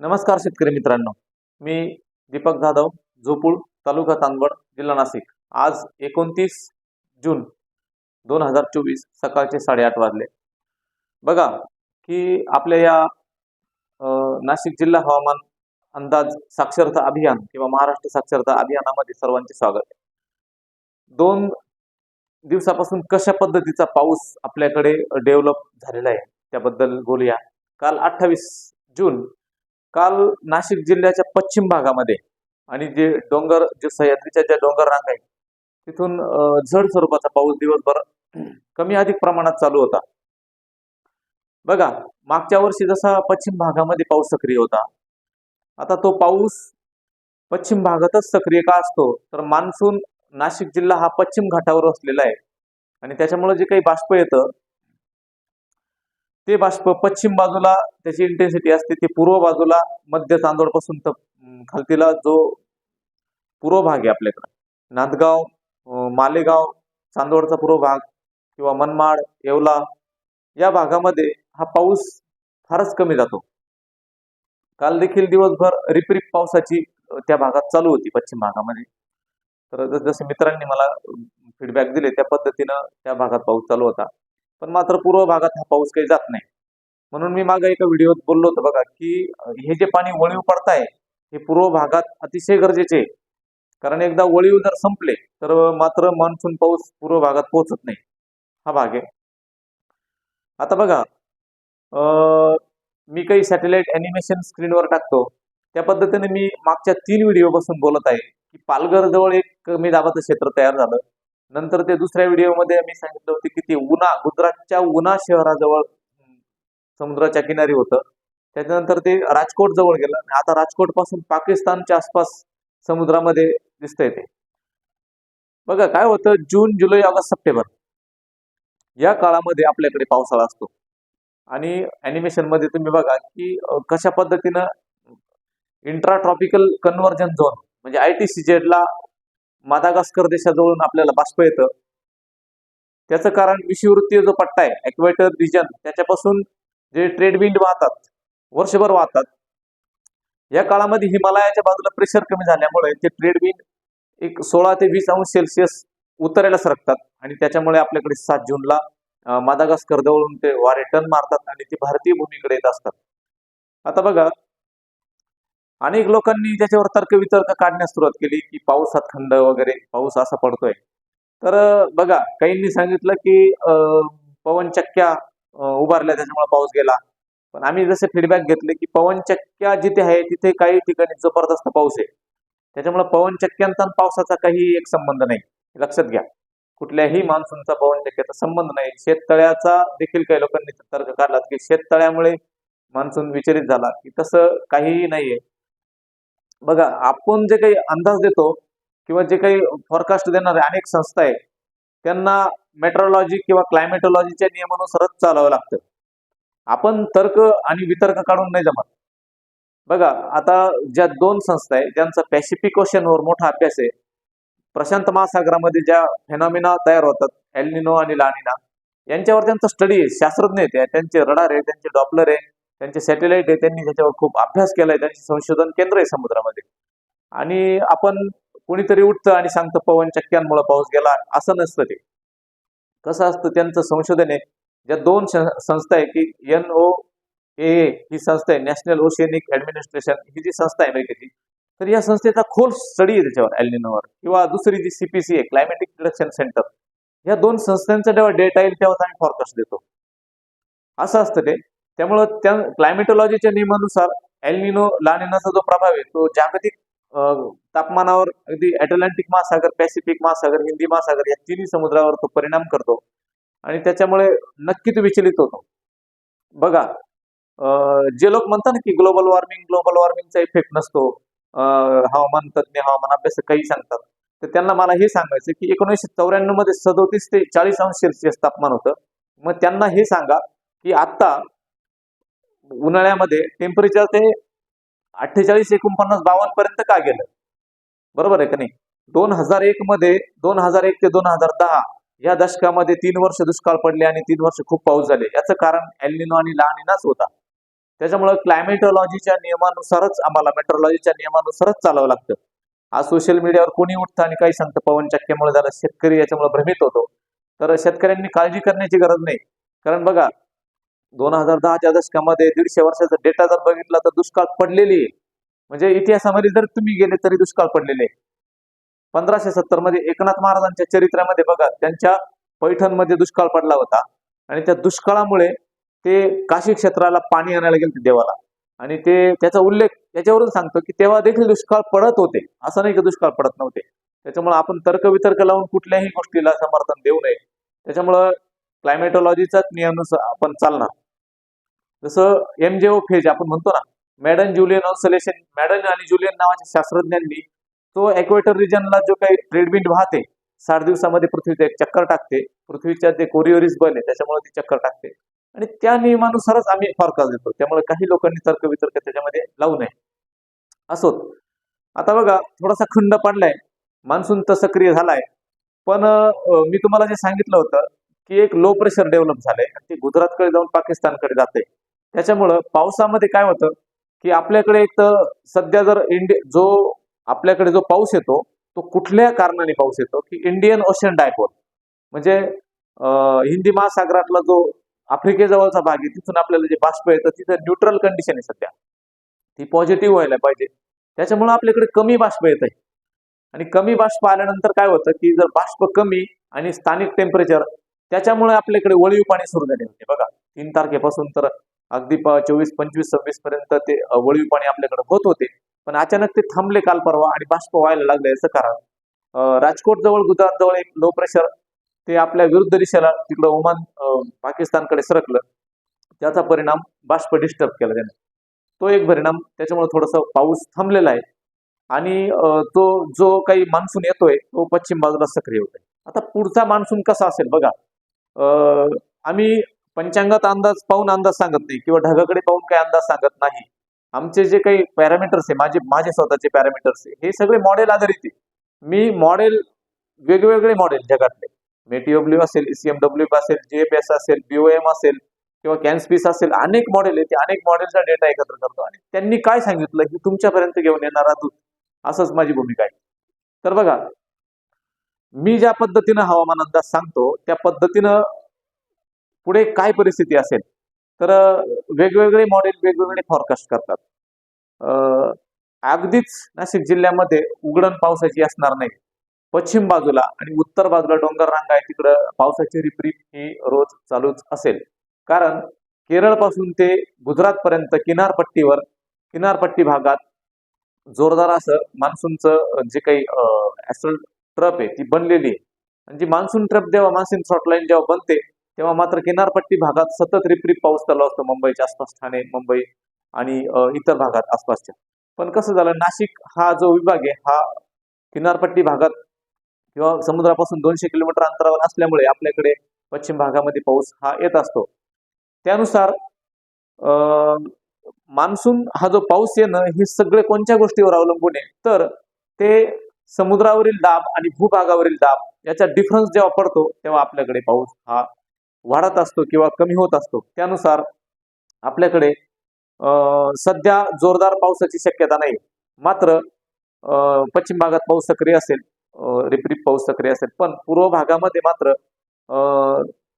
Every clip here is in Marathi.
नमस्कार शेतकरी मित्रांनो. मी दीपक जाधव झोपूळ तालुका चांदवड जिल्हा नाशिक. आज एकोणतीस जून दोन हजार चोवीस सकाळचे साडेआठ वाजले. बघा की आपल्या या नाशिक जिल्हा हवामान अंदाज साक्षरता अभियान किंवा महाराष्ट्र साक्षरता अभियानामध्ये सर्वांचे स्वागत आहे. दोन दिवसापासून कशा पद्धतीचा पाऊस आपल्याकडे डेव्हलप झालेला आहे त्याबद्दल बोलूया. काल अठ्ठावीस जून काल नाशिक जिल्ह्याच्या पश्चिम भागामध्ये आणि जे डोंगर जे सह्याद्रीच्या ज्या डोंगर रांग आहेत तिथून झड स्वरूपाचा पाऊस दिवसभर कमी अधिक प्रमाणात चालू होता. बघा मागच्या वर्षी जसा पश्चिम भागामध्ये पाऊस सक्रिय होता आता तो पाऊस पश्चिम भागातच सक्रिय का असतो? तर मान्सून नाशिक जिल्हा हा पश्चिम घाटावर असलेला आहे. आणि त्याच्यामुळे जे काही बाष्प येतं ते बाष्प पश्चिम बाजूला त्याची इंटेन्सिटी असते ती पूर्व बाजूला मध्य चांदोडपासून तर खालतीला जो पूर्व भाग आहे आपल्याकडे. नांदगाव मालेगाव चांदोडचा पूर्व भाग किंवा मनमाड येवला या भागामध्ये हा पाऊस फारच कमी जातो. काल देखील दिवसभर रिपरिप पावसाची त्या भागात चालू होती पश्चिम भागामध्ये. तर जसे मित्रांनी मला फीडबॅक दिले त्या पद्धतीनं त्या भागात पाऊस चालू होता. पण मात्र पूर्व भागात हा पाऊस काही जात नाही. म्हणून मी मागे एका व्हिडिओत बोललो होतो बघा की हे जे पाणी वळीव पडताय हे पूर्व भागात अतिशय गरजेचे आहे. कारण एकदा वळीव जर संपले तर मात्र मान्सून पाऊस पूर्व भागात पोहोचत नाही. हा भाग आहे. आता बघा अ मी काही सॅटेलाइट अॅनिमेशन स्क्रीनवर टाकतो. त्या पद्धतीने मी मागच्या तीन व्हिडिओ पासून बोलत आहे की पालघर जवळ एक कमी दाबाचं क्षेत्र तयार झालं. नंतर ते दुसऱ्या व्हिडिओमध्ये आम्ही सांगितलं होतं की ते उना गुजरातच्या उना शहराजवळ समुद्राच्या किनारी होतं. त्याच्यानंतर ते राजकोट जवळ गेलं आणि आता राजकोटपासून पाकिस्तानच्या आसपास समुद्रामध्ये दिसतंय ते. बघा काय होतं? जून जुलै ऑगस्ट सप्टेंबर. या काळामध्ये आपल्याकडे पावसाळा असतो. आणि अॅनिमेशनमध्ये तुम्ही बघा की कशा पद्धतीनं इंट्रा ट्रॉपिकल कन्व्हर्जन झोन म्हणजे आय टी सी जेडला मादागास्कर देशाजवळून आपल्याला बाष्प येतं. त्याचं कारण विषुवृत्तीय जो पट्टा आहे एक्वेटर रिजन त्याच्यापासून जे ट्रेड विंड वाहतात वर्षभर वाहतात या काळामध्ये हिमालयाच्या बाजूला प्रेशर कमी झाल्यामुळे ते ट्रेड विंड एक सोळा ते वीस अंश सेल्सिअस उत्तरेला सरकतात आणि त्याच्यामुळे आपल्याकडे सात जूनला मादागास्कर जवळून ते वारे टन मारतात आणि ते भारतीय भूमीकडे येत असतात. आता बघा अनेक लोकांनी त्याच्यावर तर्कवितर्क काढण्यास सुरुवात केली की पावसात खंड वगैरे पाऊस असा पडतोय. तर बघा काहींनी सांगितलं की पवनचक्क्या उभारल्या त्याच्यामुळे पाऊस गेला. पण आम्ही जसे फीडबॅक घेतले की पवनचक्क्या जिथे आहे तिथे काही ठिकाणी जबरदस्त पाऊस आहे. त्याच्यामुळे पवनचक्क्यांचा आणि पावसाचा काही एक संबंध नाही. लक्षात घ्या. कुठल्याही मान्सूनचा पवनचक्क्याचा संबंध नाही. शेततळ्याचा देखील काही लोकांनी तर्क काढला की शेततळ्यामुळे मान्सून विचलित झाला. की तसं काहीही नाहीये. बघा आपण जे काही अंदाज देतो किंवा जे काही फॉरकास्ट देणारे अनेक संस्था आहे त्यांना मेट्रोलॉजी किंवा क्लायमेटोलॉजीच्या नियमानुसारच चालावं लागतं. आपण तर्क आणि वितर्क काढून नाही जमत. बघा आता ज्या दोन संस्था आहे ज्यांचा पॅसिफिक ओशनवर मोठा अभ्यास आहे प्रशांत महासागरामध्ये ज्या फेनॉमिना तयार होतात एल्निनो आणि लानिना यांच्यावर त्यांचा स्टडी आहे. शास्त्रज्ञ आहेत त्यांचे रडार आहे त्यांचे डॉपलर आहे. त्यांचे सॅटेलाइट आहे त्यांनी त्याच्यावर खूप अभ्यास केलाय त्यांचे संशोधन केंद्र आहे समुद्रामध्ये. आणि आपण कुणीतरी उठतं आणि सांगतं पवन चक्क्यांमुळे पाऊस गेला. असं नसतं ते. कसं असतं त्यांचं संशोधन आहे ज्या दोन संस्था आहे की एन ओ ए ही संस्था आहे नॅशनल ओशियनिक ऍडमिनिस्ट्रेशन ही जी संस्था आहे अमेरिकेची तर या संस्थेचा खोल स्टडी आहे त्याच्यावर एल्निनोवर किंवा दुसरी जी सीपीसी आहे क्लायमॅटिक रिडक्शन सेंटर या दोन संस्थांचा जेव्हा डेटा येईल तेव्हा आम्ही फॉरकास्ट देतो. असं असतं ते. त्यामुळं त्या क्लायमेटोलॉजीच्या नियमानुसार एल्मिनो लानिनाचा जो प्रभाव आहे तो जागतिक तापमानावर अगदी अटलांटिक महासागर पॅसिफिक महासागर हिंदी महासागर या तिन्ही समुद्रावर तो परिणाम करतो. आणि त्याच्यामुळे नक्कीच विचलित होतो. बघा अं, जे लोक म्हणतात ना की ग्लोबल वॉर्मिंग ग्लोबल वॉर्मिंगचा इफेक्ट नसतो हवामान तज्ज्ञ हवामान अभ्यासक काही सांगतात. तर त्यांना मला हे सांगायचं की एकोणीसशे चौऱ्याण्णवमध्ये सदोतीस ते चाळीस अंश सेल्सिअस तापमान होतं. मग त्यांना हे सांगा की आता उन्हाळ्यामध्ये टेम्परेचर ते अठ्ठेचाळीस एकोणपन्नास बावन्न पर्यंत का गेलं? बरोबर आहे का नाही? दोन हजार एक मध्ये दोन हजार एक ते दोन हजार दहा या दशकामध्ये तीन वर्ष दुष्काळ पडले आणि तीन वर्ष खूप पाऊस झाले. याचं कारण एल्निनो आणि लानिनाच होता. त्याच्यामुळे क्लायमेटॉलॉजीच्या नियमानुसारच आम्हाला मेट्रोलॉजीच्या नियमानुसारच चालावं लागतं. आज सोशल मीडियावर कोणी उठतं आणि काही सांगतं? पवन चक्क्यामुळे झालं शेतकरी याच्यामुळे भ्रमित होतो. तर शेतकऱ्यांनी काळजी करण्याची गरज नाही. कारण बघा दोन हजार दहाच्या दशकामध्ये दीडशे वर्षाचा डेटा जर बघितला तर दुष्काळ पडलेली आहे. म्हणजे इतिहासामध्ये जर तुम्ही गेले तरी दुष्काळ पडलेले आहे. पंधराशे सत्तरमध्ये एकनाथ महाराजांच्या चरित्रामध्ये बघा त्यांच्या पैठणमध्ये दुष्काळ पडला होता. आणि त्या दुष्काळामुळे ते काशी क्षेत्राला पाणी आणायला गेले देवाला. आणि ते त्याचा उल्लेख याच्यावरून सांगतो की तेव्हा देखील दुष्काळ पडत होते. असं नाही की दुष्काळ पडत नव्हते. त्याच्यामुळे आपण तर्कवितर्क लावून कुठल्याही गोष्टीला समर्थन देऊ नये. त्याच्यामुळं क्लायमेटॉलॉजीचाच नियमानुसार आपण चालणार. जसं एम जे ओ फेज आपण म्हणतो ना मॅडन जुलियन ऑन्सलेशन मॅडन आणि जुलियन नावाच्या शास्त्रज्ञांनी तो एक्वेटर रिजनला जो काही ट्रेडविंड वाहते साठ दिवसामध्ये पृथ्वीचे एक चक्कर टाकते पृथ्वीच्या ते कोरिओरिस बल आहे त्याच्यामुळे ती चक्कर टाकते. आणि त्या नियमानुसारच आम्ही फॉरकास्ट देतो त्यामुळे काही लोकांनी तर्कवितर्क त्याच्यामध्ये लावू नये. असोत आता बघा थोडासा खंड पडलाय मान्सून तर सक्रिय झालाय पण मी तुम्हाला जे सांगितलं होतं की एक लो प्रेशर डेव्हलप झालंय आणि ते गुजरातकडे जाऊन पाकिस्तानकडे जाते त्याच्यामुळं पावसामध्ये काय होतं की आपल्याकडे एक तर सध्या जर इंडिया जो आपल्याकडे जो पाऊस येतो तो कुठल्या कारणाने पाऊस येतो? की इंडियन ओशन डायपोल. म्हणजे हिंदी महासागरातला जो आफ्रिकेजवळचा भाग आहे तिथून आपल्याला जे बाष्प येतं तिथं न्यूट्रल कंडिशन आहे सध्या. ती पॉझिटिव्ह व्हायला पाहिजे. त्याच्यामुळे आपल्याकडे कमी बाष्प येत आहे आणि कमी बाष्प आल्यानंतर काय होतं की जर बाष्प कमी आणि स्थानिक टेम्परेचर त्याच्यामुळे आपल्याकडे वळीव पाणी सुरू झाले होते बघा तीन तारखेपासून तर अगदी चोवीस पंचवीस सव्वीस पर्यंत ते अ, वळीव पाणी आपल्याकडे होत होते. पण अचानक ते थांबले काल परवा आणि बाष्प व्हायला लागले याचं कारण. राजकोट जवळ गुजरात जवळ एक लो प्रेशर ते आपल्या विरुद्ध दिशेला तिकडं ओमान पाकिस्तानकडे सरकलं. त्याचा परिणाम बाष्प डिस्टर्ब केला त्याने. तो एक परिणाम त्याच्यामुळे थोडंसं पाऊस थांबलेला आहे. आणि तो जो काही मान्सून येतोय तो पश्चिम बाजूला सक्रिय होतोय. आता पुढचा मान्सून कसा असेल बघा. आम्ही पंचांगात अंदाज पाहून अंदाज सांगत नाही किंवा ढगाकडे पाहून काही अंदाज सांगत नाही. आमचे जे काही पॅरामीटर्स आहे माझे माझे स्वतःचे पॅरामीटर्स आहे हे सगळे मॉडेल आधारित आहे. मी मॉडेल वेगवेगळे मॉडेल जगातले. मेटीओब्ल्यू असेल सीएमडब्ल्यू असेल जीएपीएस असेल बीओएम असेल किंवा कॅन्सपीस असेल अनेक मॉडेल आहे ते अनेक मॉडेलचा डेटा एकत्र करतो. आणि त्यांनी काय सांगितलं की तुमच्यापर्यंत घेऊन येणारा दूत असंच माझी भूमिका आहे. तर बघा मी ज्या पद्धतीनं हवामान अंदाज सांगतो त्या पद्धतीनं पुढे काय परिस्थिती असेल? तर वेगवेगळे मॉडेल वेगवेगळे फॉरकास्ट करतात. अगदीच नाशिक जिल्ह्यामध्ये उघडण पावसाची असणार नाही. पश्चिम बाजूला आणि उत्तर बाजूला डोंगर रांगा आहे तिकडं पावसाची रिपरीप ही रोज चालूच असेल. कारण केरळपासून ते गुजरातपर्यंत किनारपट्टीवर किनारपट्टी भागात जोरदार असं मान्सूनचं जे काही ऍस्ट्रल ट्रप आहे ती बनलेली आहे. आणि जी मान्सून ट्रप जेव्हा मान्सून शॉर्टलाईन जेव्हा बनते तेव्हा मात्र किनारपट्टी भागात सतत रिपरिप पाऊस चालू असतो मुंबईच्या आसपास ठाणे मुंबई आणि इतर भागात आसपासच्या. पण कसं झालं नाशिक हा जो विभाग आहे हा किनारपट्टी भागात किंवा समुद्रापासून दोनशे किलोमीटर अंतरावर असल्यामुळे आपल्याकडे पश्चिम भागामध्ये पाऊस हा येत असतो. त्यानुसार मान्सून हा जो पाऊस येणं हे सगळे कोणत्या गोष्टीवर अवलंबून आहे? तर ते समुद्रावरील दाब आणि भूभागावरील दाब याचा डिफरन्स जेव्हा पडतो तेव्हा आपल्याकडे पाऊस हा वाढत असतो किंवा कमी होत असतो. त्यानुसार आपल्याकडे सध्या जोरदार पावसाची शक्यता नाही मात्र पश्चिम भागात पाऊस सक्रिय असेल रिपरिप पाऊस सक्रिय असेल पण पूर्व भागामध्ये मात्र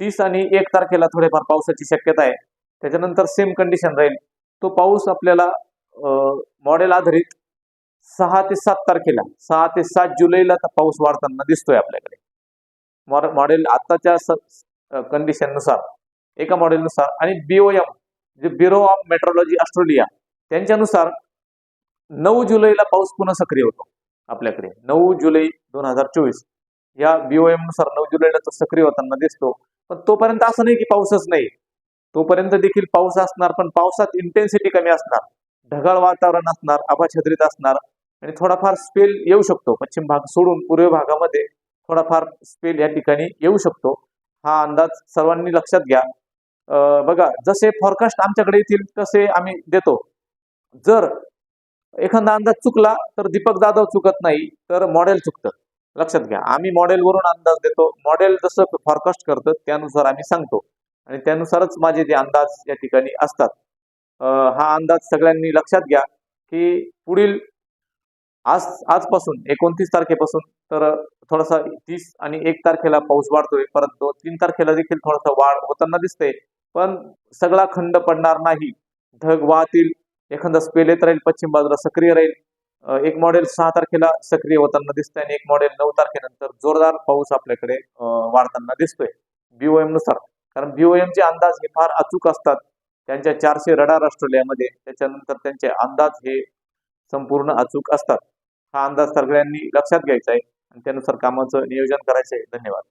तीस आणि एक तारखेला थोडेफार पावसाची शक्यता आहे. त्याच्यानंतर सेम कंडिशन राहील. तो पाऊस आपल्याला मॉडेल आधारित सहा ते सात तारखेला सहा ते सात जुलैला तर पाऊस वाढताना दिसतोय आपल्याकडे. मॉडेल आताच्या कंडिशननुसार एका मॉडेलनुसार आणि बीओएम जे ब्युरो ऑफ मेट्रोलॉजी ऑस्ट्रेलिया त्यांच्यानुसार नऊ जुलैला पाऊस पुन्हा सक्रिय होतो आपल्याकडे. नऊ जुलै दोन हजार चोवीस. या बीओएमनुसार नऊ जुलैला तो सक्रिय होताना दिसतो. पण तोपर्यंत असं नाही की पाऊसच नाही. तोपर्यंत देखील पाऊस असणार पण पावसात इंटेन्सिटी कमी असणार. ढगाळ वातावरण असणार आभाछत्रीत असणार. आणि थोडाफार स्पेल येऊ शकतो. पश्चिम भाग सोडून पूर्व भागामध्ये थोडाफार स्पेल या ठिकाणी येऊ शकतो. हा अंदाज सर्वांनी लक्षात घ्या. बघा जसे फॉरकास्ट आमच्याकडे येतील तसे आम्ही देतो. जर एखादा अंदाज चुकला तर दीपक जाधव चुकत नाही तर मॉडेल चुकतं. लक्षात घ्या. आम्ही मॉडेलवरून अंदाज देतो. मॉडेल जसं फॉरकास्ट करतं त्यानुसार आम्ही सांगतो. आणि त्यानुसारच माझे जे अंदाज या ठिकाणी असतात. हा अंदाज सगळ्यांनी लक्षात घ्या की पुढील आज आजपासून एकोणतीस तारखेपासून तर थोडासा तीस आणि एक तारखेला पाऊस वाढतोय. परत दोन तीन तारखेला देखील थोडासा वाढ होताना दिसते. पण सगळा खंड पडणार नाही. ढग वाहतील एखादा स्पेल येत राहील पश्चिम बाजूला सक्रिय राहील. एक मॉडेल सहा तारखेला सक्रिय होताना दिसतंय आणि एक मॉडेल नऊ तारखेनंतर जोरदार पाऊस आपल्याकडे वाढताना दिसतोय. बीओएमनुसार. कारण बीओएमचे चे अंदाज हे फार अचूक असतात. त्यांच्या चारशे रडार ऑस्ट्रेलियामध्ये त्याच्यानंतर त्यांचे अंदाज हे संपूर्ण अचूक असतात. हा अंदाज सगळ्यांनी लक्षात घ्यायचा आहे. आणि त्यानुसार कामाचं नियोजन करायचं आहे. धन्यवाद.